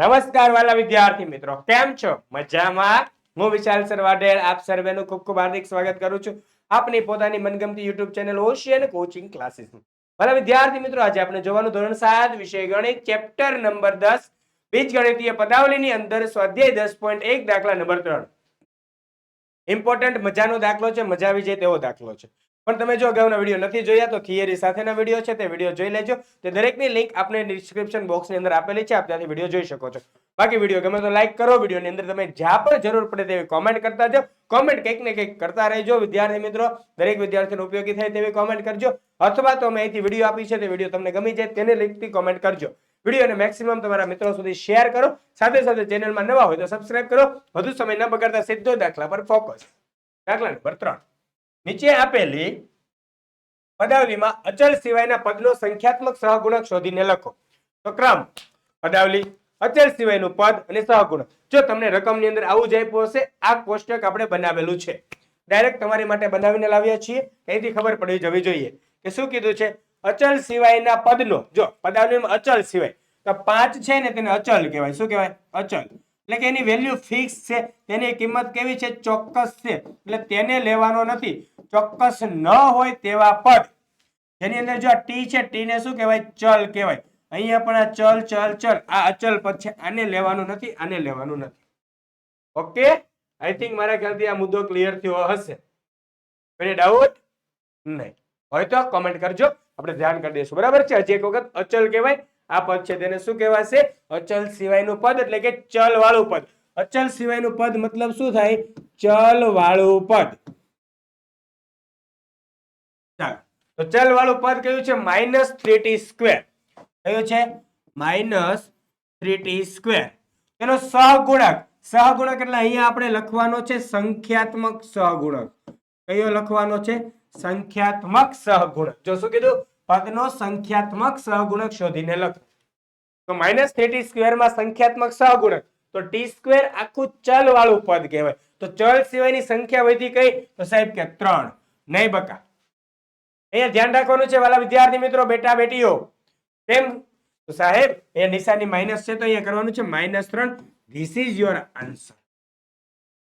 નમસ્કાર વાલા વિદ્યાર્થી મિત્રો. કેમ છો? મજામાં? હું વિશાલ સરવાડેર આપ સર્વેનું ખૂબ ખૂબ હાર્દિક સ્વાગત કરું છું આપની પોતાની મનગમતી YouTube channel Ocean coaching classes વાલા વિદ્યાર્થી મિત્રો, આજે આપણે જોવાનું ધોરણ સાત વિષય ગણિત, ચેપ્ટર નંબર દસ, બીજગણિતીય પદાવલીની અંદર સ્વાધ્યાય દસ પોઈન્ટ એક દાખલા નંબર ત્રણ. ઇમ્પોર્ટન્ટ મજાનો દાખલો છે, મજા આવી જાય તેવો દાખલો છે. પણ તમે જો અગાઉના વીડિયો નથી જોયા, તો થિયરી સાથેના વીડિયો છે, તે વીડિયો જોઈ લેજો. તે દરેકની લિંક આપણે ડિસ્ક્રિપ્શન બોક્સની અંદર આપેલી છે, આપ ત્યાંથી વીડિયો જોઈ શકો છો. બાકી વીડિયો ગમે તો લાઈક કરો, વિડીયોની અંદર તમે જ્યાં પણ જરૂર પડે તેવી કોમેન્ટ કરતા જાઓ. કોમેન્ટ કંઈક ને કંઈક કરતા રહેજો. વિદ્યાર્થી મિત્રો, દરેક વિદ્યાર્થીને ઉપયોગી થાય તેવી કોમેન્ટ કરજો. અથવા તો અમે અહીંથી વીડિયો આપી છે, તે વીડિયો તમને ગમી જાય તેને લિંકથી કોમેન્ટ કરજો. વિડીયોને મેક્સિમમ તમારા મિત્રો સુધી શેર કરો. સાથે સાથે ચેનલમાં નવા હોય તો સબસ્ક્રાઇબ કરો. વધુ સમય ન બગાડતા સીધો દાખલા પર ફોકસ દાખલા નંબર ત્રણ. નીચે આપેલી પદાવલીમાં અચલ સિવાયના પદનો સંખ્યાત્મક સહગુણક શોધીને લખો. તો ક્રમ, પદાવલી, અચલ સિવાયનું પદ અને સહગુણક. જો તમને રકમની અંદર આવું જ આપ્યું હશે, આ કોષ્ટક આપણે બનાવેલું છે. ડાયરેક્ટ તમારી માટે બનાવીને લાવ્યા છીએ અહીંથી ખબર પડી જવી જોઈએ. કે શું કીધું છે? અચલ સિવાયના પદનો, જો પદાવલીમાં અચલ સિવાય, તો પાંચ છે ને તેને અચલ કહેવાય. શું કહેવાય? અચલ. એટલે કે એની વેલ્યુ ફિક્સ છે, તેની કિંમત કેવી છે? ચોક્કસ છે. એટલે તેને લેવાનો નથી. ચોક્કસ ન હોય તેવા પદ. જેની અંદર જો આ ટી છે ટી ને શું કહેવાય? ચલ કહેવાય. અહીંયા પણ આ ચલ ચલ ચલ. આ અચલ પદ છે. આને લેવાનું નથી, આને લેવાનું નથી. ઓકે? આઈ થિંક મારા ખ્યાલથી આ મુદ્દો ક્લિયર થયો હશે. કોઈ ડાઉટ નહીં. હોય તો કોમેન્ટ કરજો. આપણે ધ્યાન કરી દઈશું. બરાબર છે? હજી એક વખત અચલ કહેવાય. આ પદ છે તેને શું કહેવાશે? અચલ સિવાયનું પદ એટલે કે ચલ વાળું પદ. અચલ સિવાયનું પદ મતલબ શું થાય? ચલ વાળું પદ. તો ચલ વાળું પદ કયું છે? Minus three t square. કયું છે? Minus three t square. એનો સહગુણક સહગુણક એટલે અહીંયા આપણે લખવાનો છે સંખ્યાત્મક સહગુણક. કયો લખવાનો છે? સંખ્યાત્મક સહગુણક. જો શું કીધું? પદનો સંખ્યાત્મક સહગુણક શોધીને લખો. તો માઇનસ થ્રી સ્ક્વેરમાં સંખ્યાત્મક સહગુણક. તો ટી સ્ક્વેર આખું ચલ વાળું પદ કહેવાય. તો ચલ સિવાયની સંખ્યા વધી કઈ? તો સાહેબ કે ત્રણ. નહીં બકા. અહીંયા ધ્યાન રાખવાનું છે વાલા વિદ્યાર્થી મિત્રો, બેટા બેટીઓ. કેમ? તો સાહેબ, એ નિશાની માઇનસ છે તો અહીંયા કરવાનું છે માઇનસ ત્રણ. This is your answer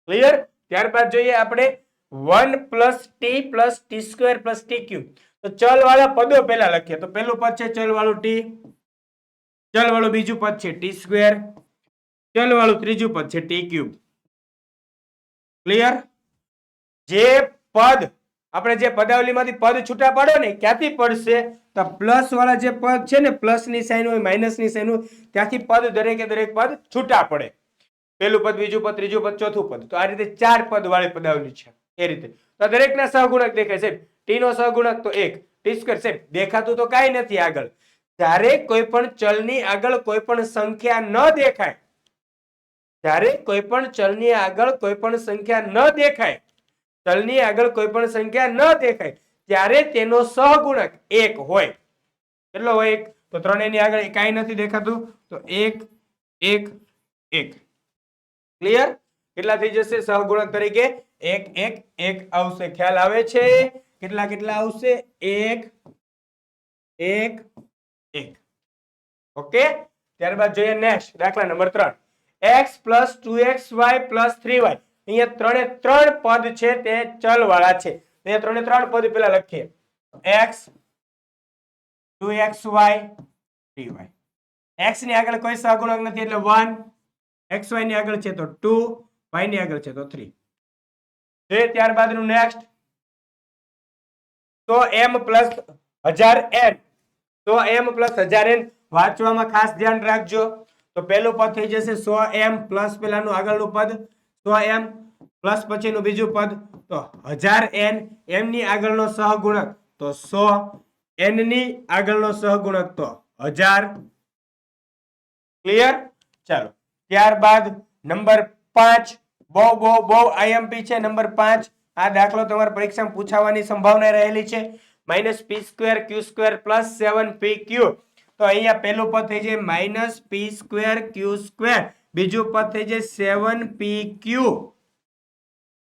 clear ત્યારબાદ જોઈએ આપણે one plus t plus t square plus t cube તો ચલ વાળા પદો પહેલા લખીએ. તો પહેલું પદ છે ચલ વાળું ટી ચલ વાળું બીજું પદ છે ટી સ્ક્વેર ચલ વાળું ત્રીજું પદ છે ટી ક્યુબ ક્લિયર જે પદ આપણે જે પદાવલીમાંથી પદ છૂટા પાડો ને, ક્યાંથી પડશે? તો પ્લસ વાળા જે પદ છે ને પ્લસની સાઈન હોય માઇનસની સાઈન હોય, ત્યાંથી પદ દરેકે દરેક પદ છૂટા પડે. પહેલું પદ, બીજું પદ, ત્રીજું પદ, ચોથું પદ. તો આ રીતે ચાર પદ વાળી પદાવલી છે, એ રીતે. તો દરેકના સહગુણક દેખાય. છે ટી નો સહગુણક તો એક, ટી સ્કવેર છે દેખાતું તો કાંઈ નથી આગળ. જ્યારે કોઈ પણ ચલની આગળ કોઈ પણ સંખ્યા ન દેખાય, જ્યારે કોઈ પણ ચલની આગળ કોઈ પણ સંખ્યા ન દેખાય ચલની આગળ કોઈ પણ સંખ્યા ન દેખાય, ત્યારે તેનો સહગુણક એક હોય. કેટલો હોય એક? તો ત્રણેયની આગળ કાંઈ નથી દેખાતું, તો એક એક એક. ક્લિયર કેટલા થઈ જશે સહગુણક તરીકે? એક એક એક આવશે. ખ્યાલ આવે છે? કેટલા કેટલા આવશે? એક એક એક. ઓકે ત્યારબાદ જોઈએ નેક્સ્ટ દાખલા નંબર ત્રણ. X plus two x y plus three y અહીંયા ત્રણે ત્રણ પદ છે તે ચલ વાળા છે. અહીંયા ત્રણે ત્રણ પદ પેલા લખીએ. એક્સ, ટુ એક્સ, વાય એક્સની આગળ કોઈ સહગુણક નથી એટલે વન. એક્સ, વાયની આગળ છે તો ટુ, વાયની આગળ છે તો થ્રી. જોઈએ ત્યારબાદનું નેક્સ્ટ. તો એમ પ્લસ હજાર એન. તો એમ પ્લસ હજાર એન વાંચવામાં ખાસ ધ્યાન રાખજો. તો પહેલું પદ થઈ જશે સો એમ પ્લસ પેલાનું આગળનું પદ. સો એમ પ્લસ પછીનું બીજું પદ તો હજાર એન, એમની આગળનો સહગુણક તો સો, એનની આગળનો સહગુણક તો હજાર. ક્લિયર ચાલો. ત્યારબાદ નંબર પાંચ, બહુ બહુ બહુ આઈએમપી છે, નંબર પાંચ. આ દાખલો તમારી પરીક્ષામાં પૂછાવાની સંભાવના રહેલી છે. Minus p square q square plus seven p q તો અહીંયા પહેલું પદ થઈ જાય minus p square q square બીજું પદ થઈ જાય seven p q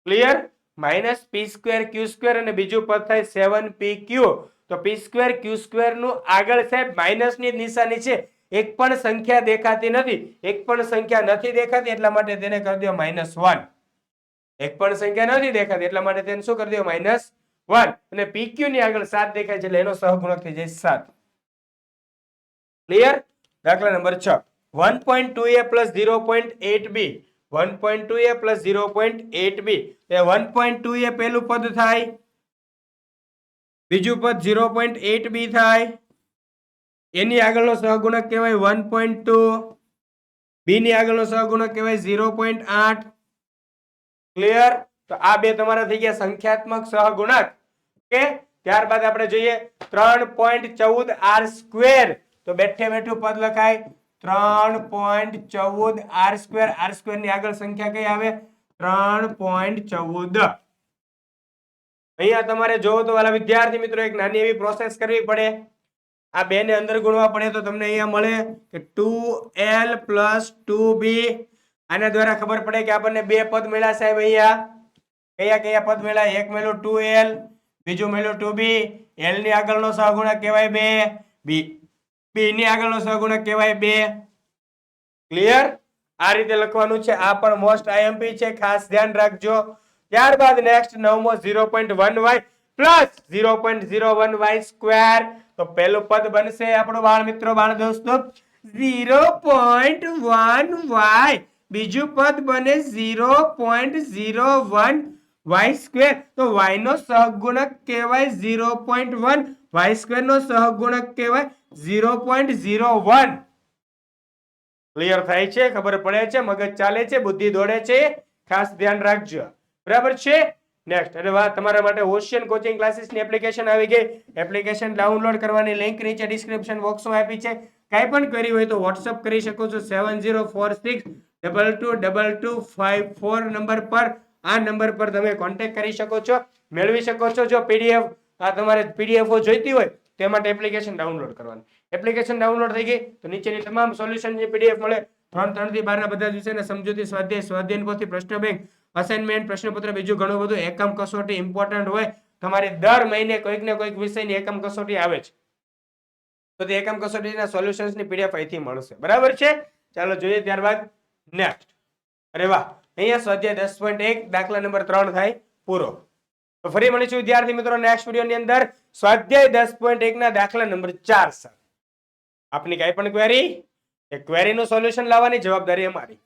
clear minus p square q square અને બીજું પદ થાય સેવન પી ક્યુ તો પી સ્ક્વેર ક્યુ સ્ક્વેરનું આગળ સાહેબ માઇનસની નિશાની છે. એક પણ સંખ્યા દેખાતી નથી. એક પણ સંખ્યા નથી દેખાતી, એટલા માટે તેને કરી દો માઇનસ વન એક પણ સંખ્યા નથી દેખાતી, એટલા માટે તેને શું કરી દો માઇનસ વન અને પીક્યુ ની આગળ સાત દેખાય છે, એટલે એનો સહગુણક થઈ જાય સાત. ક્લિયર દાખલા નંબર છ. One point two a plus zero point eight one point two a plus zero point eight a one point two a પહેલું પદ થાય. બીજું પદ ઝીરો પોઈન્ટ એટ બી થાય. એની આગળનો સહગુણક કહેવાય વન પોઈન્ટ ટુ બી ની આગળનો સહગુણક કહેવાય ઝીરો પોઈન્ટ આઠ. ક્લિયર તો આ બે તમારા થઈ ગયા સંખ્યાત્મક સહગુણક. કે ત્યારબાદ આપણે જોઈએ ત્રણ પોઈન્ટ ચૌદ આર સ્ક્વેર તો બેઠે બેઠું પદ લખાય. ત્રણ પોઈન્ટ ચૌદ આર સ્ક્વેર આર સ્ક્વેરની આગળ સંખ્યા કઈ આવે? ત્રણ પોઈન્ટ ચૌદ. અહીંયા તમારે જોવો તો વાલા વિદ્યાર્થી મિત્રો, એક નાની એવી પ્રોસેસ કરવી પડે. આ બે ને અંદર ગુણવા પડે તો તમને અહીંયા મળે કે two l plus two b આના દ્વારા ખબર પડે કે આપણને બે પદ મળ્યા સાહેબ અહીંયા. કયા કયા પદ મળ્યા? એક મેળો ટુ એલ બીજું મેળો ટુ બી એલની આગળનો સહગુણક કહેવાય બે. બી બી ની આગળનો સહગુણક કહેવાય બે. ક્લિયર આ રીતે લખવાનું છે. આ પણ મોસ્ટ આઈએમપી છે. ખાસ ધ્યાન રાખજો. ત્યારબાદ નેક્સ્ટ નવમો zero point one y plus zero point zero one y square તો પહેલું પદ બનશે આપણો બાળ મિત્રો, બાળ દોસ્તો. ઝીરો પોઈન્ટ વન વાય બીજું પદ બને zero point zero one y square તો વાય નો સહગુણક કહેવાય zero point one y square નો સહગુણક કહેવાય zero point zero one. Clear થાય છે? ખબર પડે છે? મગજ ચાલે છે? બુદ્ધિ દોડે છે? ખાસ ધ્યાન રાખજો. બરાબર છે? નેક્સ્ટ અને વાત તમારા માટે ઓશિયન કોચિંગ ક્લાસીસની એપ્લિકેશન આવી ગઈ. એપ્લિકેશન ડાઉનલોડ કરવાની લિંક નીચે ડિસ્ક્રિપ્શન બોક્સમાં આપી છે. કાંઈ પણ કરી હોય તો વોટ્સઅપ કરી શકો છો. Seven zero four six double two double two five four number પર. આ નંબર પર તમે કોન્ટેક્ટ કરી શકો છો. મેળવી શકો છો જો પીડીએફ આ તમારે પીડીએફઓ જોઈતી હોય, તે માટે એપ્લિકેશન ડાઉનલોડ કરવાની. એપ્લિકેશન ડાઉનલોડ થઈ ગઈ, તો નીચેની તમામ સોલ્યુશન જે પીડીએફ મળે, ત્રણ ત્રણથી બારના બધા વિષયના સમજૂતી, સ્વાધ્યાય સ્વાધ્યાયન પોથી પ્રશ્ન બેંક અસાઇનમેન્ટ પ્રશ્નપત્ર, બીજું ઘણું બધું, એકમ કસોટી ઇમ્પોર્ટન્ટ હોય, તમારી દર મહિને કોઈક ને કોઈક વિષયની એકમ કસોટી આવે છે. તો તે એકમ કસોટીના સોલ્યુશન્સની પીડીએફ અહીંથી મળશે. બરાબર છે? ચાલો જોઈએ ત્યારબાદ નેક્સ્ટ અરે વાહ, અહીંયા સ્વાધ્યાય દસ પોઈન્ટ એક, દાખલા નંબર ત્રણ થાય, પૂરો. તો ફરી મળીશું વિદ્યાર્થી મિત્રો નેક્સ્ટ વિડીયોની અંદર. સ્વાધ્યાય દસ પોઈન્ટ એક ના દાખલા નંબર ચાર સર આપની કઈ પણ ક્વેરી એ ક્વેરીનું સોલ્યુશન લાવવાની જવાબદારી અમારી.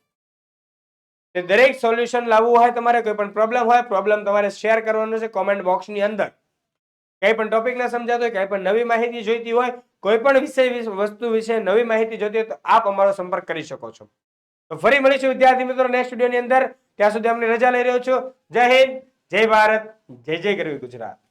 તે દરેક સોલ્યુશન લાવવું હોય, તમારે કોઈ પણ પ્રોબ્લેમ હોય પ્રોબ્લેમ તમારે શેર કરવાનો છે કોમેન્ટ બોક્સની અંદર. કંઈ પણ ટોપિક ના સમજાતો હોય, કંઈ પણ નવી માહિતી જોઈતી હોય, કોઈ પણ વિષય વસ્તુ વિશે નવી માહિતી જોઈતી હોય તો આપ અમારો સંપર્ક કરી શકો છો. તો ફરી મળીશું વિદ્યાર્થી મિત્રો નેક્સ્ટ વિડીયોની અંદર. ત્યાં સુધી અમને રજા લઈ રહ્યો છું. જય હિન્દ, જય ભારત. જય જય કરવી ગુજરાત.